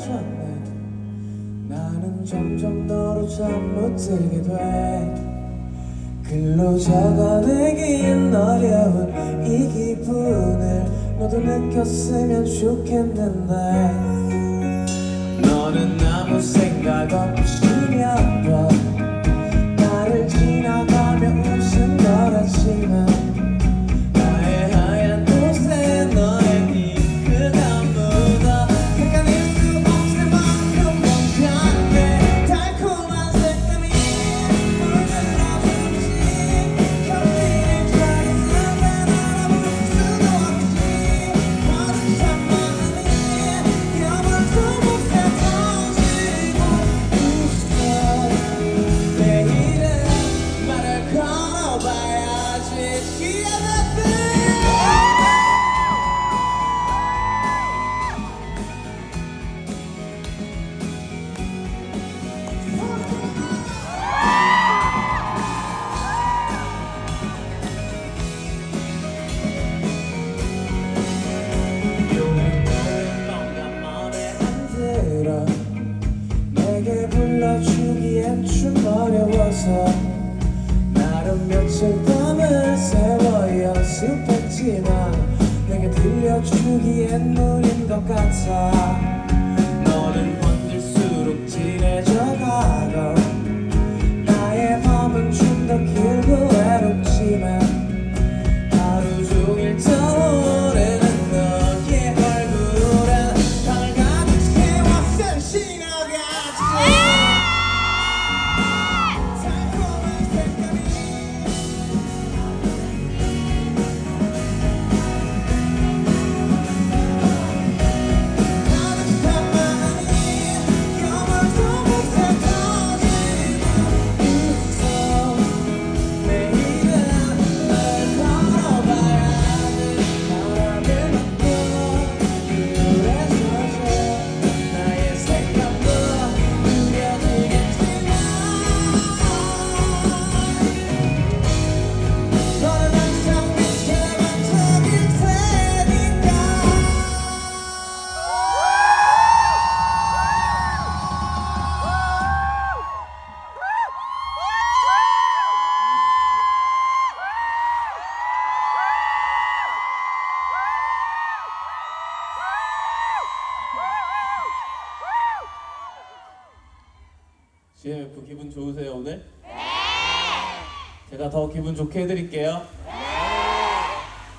멀어졌네. 나는 점점 너로 잠못 들게 돼. 글로 적어내긴 어려운 이 기분을 너도 느꼈으면 좋겠는데. 너는 아무 생각 없이 몇번 나 좀 어려워서 나름 며칠 밤을 새워 연습했지만 내게 들려주기엔 무린 것 같아 CMF 기분 좋으세요 오늘? 네. 제가 더 기분 좋게 해드릴게요.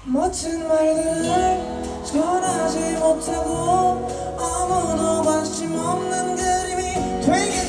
멋진 말들을 전하지 못하고 아무도 관심 없는 그림이 되겠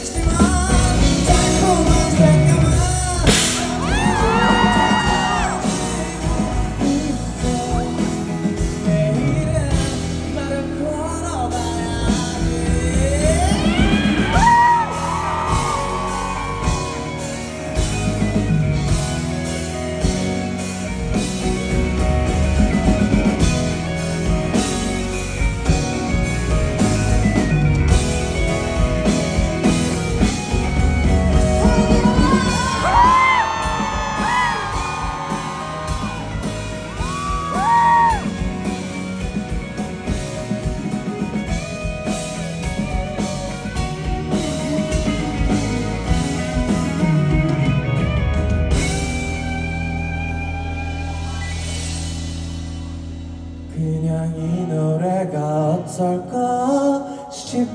our God, strip